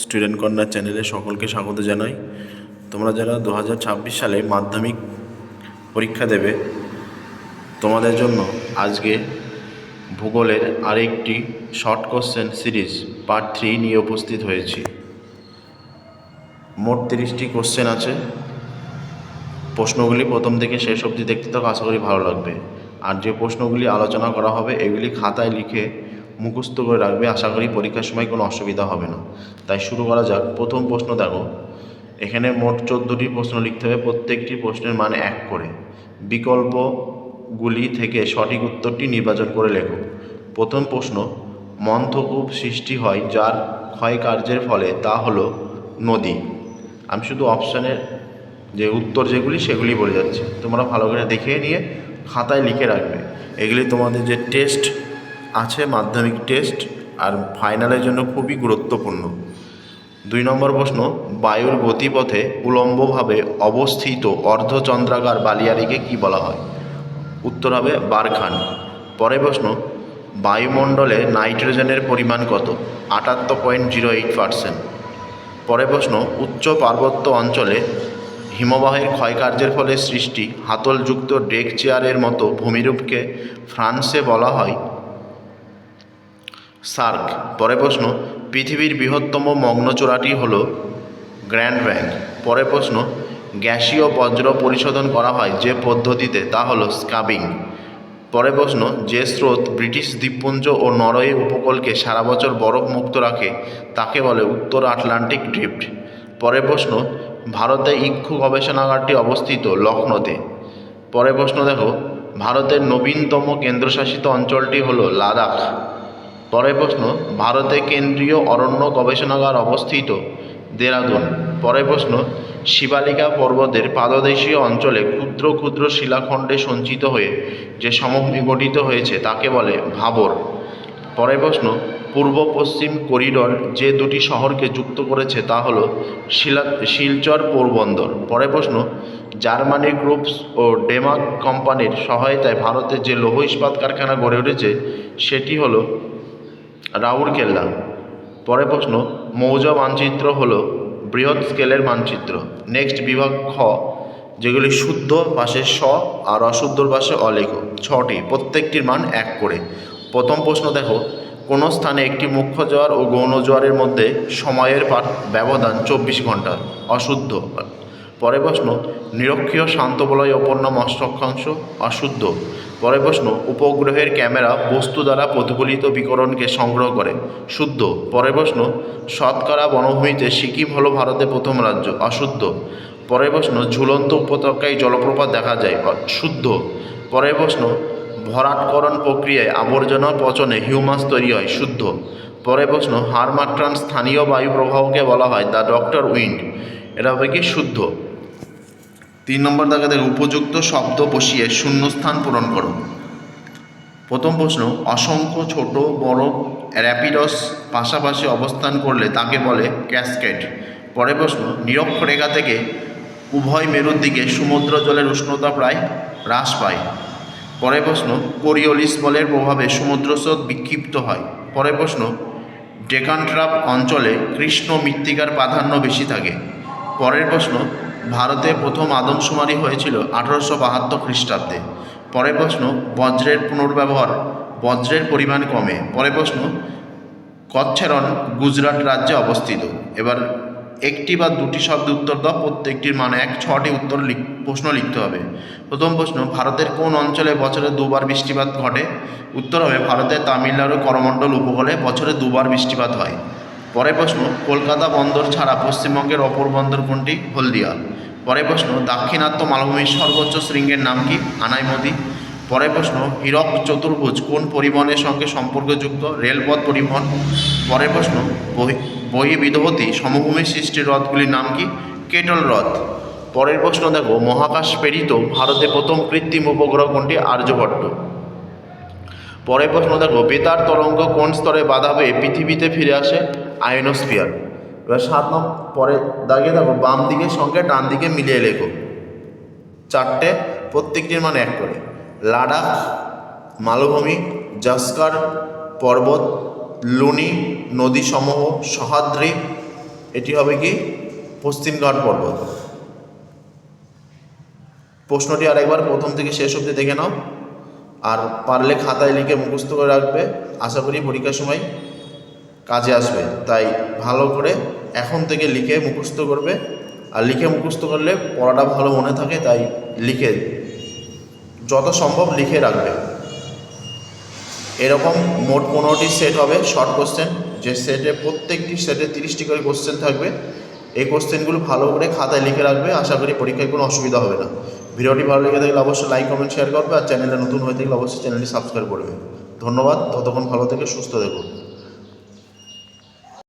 Student corner চ্যানেলে সকলকে স্বাগত জানাই। তোমরা যারা দু হাজার ছাব্বিশ সালে মাধ্যমিক পরীক্ষা দেবে, তোমাদের জন্য আজকে ভূগোলের আরেকটি short question series part three নিয়ে উপস্থিত হয়েছি। মোট তিরিশটি কোশ্চেন আছে। প্রশ্নগুলি প্রথম থেকে শেষ অবধি দেখতে থাকো, আশা করি ভালো লাগবে। আর যে প্রশ্নগুলি আলোচনা করা হবে, এগুলি খাতায় লিখে মুখস্থ করে রাখবে। আশা করি পরীক্ষার সময় কোনো অসুবিধা হবে না। তাই শুরু করা যাক। প্রথম প্রশ্ন দেখো। এখানে মোট চোদ্দোটি প্রশ্ন লিখতে হবে। প্রত্যেকটি প্রশ্নের মান এক করে। বিকল্পগুলি থেকে সঠিক উত্তরটি নির্বাচন করে লেখো। প্রথম প্রশ্ন, মন্থকূপ সৃষ্টি হয় যার ক্ষয় কার্যের ফলে তা হলো নদী। আমি শুধু অপশানের যে উত্তর যেগুলি, সেগুলি বলে যাচ্ছি। তোমরা ভালো করে দেখে নিয়ে খাতায় লিখে রাখবে। এগুলি তোমাদের যে টেস্ট আছে মাধ্যমিক টেস্ট আর ফাইনালের জন্য খুবই গুরুত্বপূর্ণ। দুই নম্বর প্রশ্ন, বায়ুর গতিপথে উলম্বভাবে অবস্থিত অর্ধচন্দ্রাকার বালিয়ারিকে কি বলা হয়? উত্তর হবে বারখান। পরের প্রশ্ন, বায়ুমণ্ডলে নাইট্রোজেনের পরিমাণ কত? আটাত্তর পয়েন্ট জিরো এইট পার্সেন্ট। পরের প্রশ্ন, উচ্চ পার্বত্য অঞ্চলে হিমবাহের ক্ষয়কার্যের ফলে সৃষ্টি হাতলযুক্ত ডেক চেয়ারের মতো ভূমিরূপকে ফ্রান্সে বলা হয় সার্ক। পরে প্রশ্ন, পৃথিবীর বৃহত্তম মগ্নচূড়াটি হল গ্র্যান্ড ব্যাংক। পরে প্রশ্ন, গ্যাসীয় বজ্র পরিশোধন করা হয় যে পদ্ধতিতে তা হলো স্কাবিং। পরে প্রশ্ন, যে স্রোত ব্রিটিশ দ্বীপপুঞ্জ ও নরওয়ে উপকূলকে সারা বছর বরফ মুক্ত রাখে, তাকে বলে উত্তর আটলান্টিক ড্রিফট। পরে প্রশ্ন, ভারতে ইক্ষু গবেষণাগারটি অবস্থিত লখনৌতে। পরে প্রশ্ন দেখো, ভারতের নবীনতম কেন্দ্রশাসিত অঞ্চলটি হলো লাদাখ। পরের প্রশ্ন, ভারতে কেন্দ্রীয় অরণ্য গবেষণাগার অবস্থিত, দেরাদুন। পরের প্রশ্ন, শিবালিকা পর্বতের পাদদেশীয় অঞ্চলে ক্ষুদ্র ক্ষুদ্র শিলাখণ্ডে সঞ্চিত হয়ে যে গঠিত হয়েছে তাকে বলে ভাবর। পরের প্রশ্ন, পূর্ব পশ্চিম করিডর যে দুটি শহরকে যুক্ত করেছে তা হলো শিলা, শিলচর পোরবন্দর। পরের প্রশ্ন, জার্মানি গ্রুপস ও ডেমাক কোম্পানির সহায়তায় ভারতের যে লৌহ ইস্পাত কারখানা গড়ে উঠেছে, সেটি হলো রাউরকেল্লা পরের প্রশ্ন, মৌজা মানচিত্র হলো বৃহৎ স্কেলের মানচিত্র। নেক্সট বিভাগ খ, যেগুলি শুদ্ধ পাশে স আর অশুদ্ধর পাশে অলেখ। ছটি, প্রত্যেকটির মান এক করে। প্রথম প্রশ্ন দেখো, কোনো স্থানে একটি মুখ্য জোয়ার ও গৌণ জোয়ারের মধ্যে সময়ের ব্যবধান চব্বিশ ঘণ্টা? অশুদ্ধ। পরের প্রশ্ন নিরক্ষীয় শান্ত বলয় অপর নাম অষ্টক্ষাংশ অশুদ্ধ। পরের প্রশ্ন উপগ্রহের ক্যামেরা বস্তু দ্বারা প্রতিফলিত বিকরণকে সংগ্রহ করে, শুদ্ধ। পরের প্রশ্ন শতকরা বনভূমিতে সিকিম হল ভারতের প্রথম রাজ্য, অশুদ্ধ। পরের প্রশ্ন ঝুলন্ত উপত্যকায় জলপ্রপাত দেখা যায় শুদ্ধ পরের প্রশ্ন ভরাটকরণ প্রক্রিয়ায় আবর্জনা পচনে হিউমাস তৈরি হয়, শুদ্ধ। পরের প্রশ্ন হারমাট্রান স্থানীয় বায়ু প্রবাহকে বলা হয় দ্য ডক্টর উইন্ড। এটা হবে কি শুদ্ধ? তিন নম্বর দাগে দেখো উপযুক্ত শব্দ বসিয়ে শূন্যস্থান পূরণ করো। প্রথম প্রশ্ন, অসংখ্য ছোট, বড়, র্যাপিডস পাশাপাশি অবস্থান করলে তাকে বলে ক্যাসকেট পরের প্রশ্ন, নিরক্ষরেখা থেকে উভয় মেরুর দিকে সমুদ্র জলের উষ্ণতা প্রায় হ্রাস পায়। পরের প্রশ্ন, কোরিওলিস বলের প্রভাবে সমুদ্র স্রোত বিক্ষিপ্ত হয়। পরের প্রশ্ন, ডেকানট্রাপ অঞ্চলে কৃষ্ণ মৃত্তিকার প্রাধান্য বেশি থাকে। পরের প্রশ্ন ভারতে প্রথম আদমশুমারি হয়েছিল আঠারোশো বাহাত্তর খ্রিস্টাব্দে। পরের প্রশ্ন, বজ্রের পুনর্ব্যবহার, বজ্রের পরিমাণ কমে। পরের প্রশ্ন, কচ্ছেরন গুজরাট রাজ্যে অবস্থিত। এবার একটি বা দুটি শব্দ উত্তর দাও, প্রত্যেকটির মানে এক, ছটি উত্তর প্রশ্ন লিখতে হবে। প্রথম প্রশ্ন, ভারতের কোন অঞ্চলে বছরে দুবার বৃষ্টিপাত ঘটে? উত্তর হবে ভারতের তামিলনাড়ু করমণ্ডল উপকূলে বছরে দুবার বৃষ্টিপাত হয়। পরের প্রশ্ন, কলকাতা বন্দর ছাড়া পশ্চিমবঙ্গের অপর বন্দর কোনটি? হলদিয়া। পরের প্রশ্ন, দাক্ষিণাত্য মালভূমির সর্বোচ্চ শৃঙ্গের নাম কি? আনাইমতি পরের প্রশ্ন, হীরক চতুর্ভুজ কোন পরিবহনের সঙ্গে সম্পর্কযুক্ত রেলপথ পরিবহন? পরের প্রশ্ন, বহি- বহিবিদহতি সমভূমি সৃষ্টির হ্রদগুলির নাম কি? কেটল হ্রদ। পরের প্রশ্ন দেখো, মহাকাশ প্রেরিত ভারতে প্রথম কৃত্রিম উপগ্রহ কোনটি? আর্যভট্ট। পরের প্রশ্ন দেখো, বেতার তরঙ্গ কোন স্তরে বাধা হয়ে পৃথিবীতে ফিরে আসে? আয়নোস্ফিয়ার এবার সাত নম্বর পরে দাগিয়ে দেখো, বাম দিকের সঙ্গে ডান দিকে মিলিয়ে লেখো। চারটে প্রত্যেকটির মানে এক করে। লাডাখ, মালভূমি জাস্কার পর্বত, লুনি নদী সমূহ সহাদ্রি এটি হবে কি? পশ্চিমঘাট পর্বত। প্রশ্নটি আরেকবার প্রথম থেকে শেষ অবধি দেখে নাও। আর পারলে খাতায় লিখে মুখস্থ করে রাখবে। আশা করি পরীক্ষার সময় কাজে আসবে। তাই ভালো করে এখন থেকে লিখে মুখস্থ করবে। আর লিখে মুখস্থ করলে পড়াটা ভালো মনে থাকে, তাই লিখে যত সম্ভব লিখে রাখবে। এরকম মোট পনেরোটি সেট হবে শর্ট কোশ্চেন যে সেটে প্রত্যেকটি সেটে তিরিশটি করে কোশ্চেন থাকবে। এই কোশ্চেনগুলো ভালো করে খাতায় লিখে রাখবে। আশা করি পরীক্ষায় কোনো অসুবিধা হবে না। ভিডিওটি ভালো লেগে থাকলে অবশ্যই লাইক কমেন্ট শেয়ার করবে। আর চ্যানেলে নতুন হয়ে থাকলে অবশ্যই চ্যানেলটি সাবস্ক্রাইব করবে। ধন্যবাদ। ততক্ষণ ভালো থেকে সুস্থ দেখুন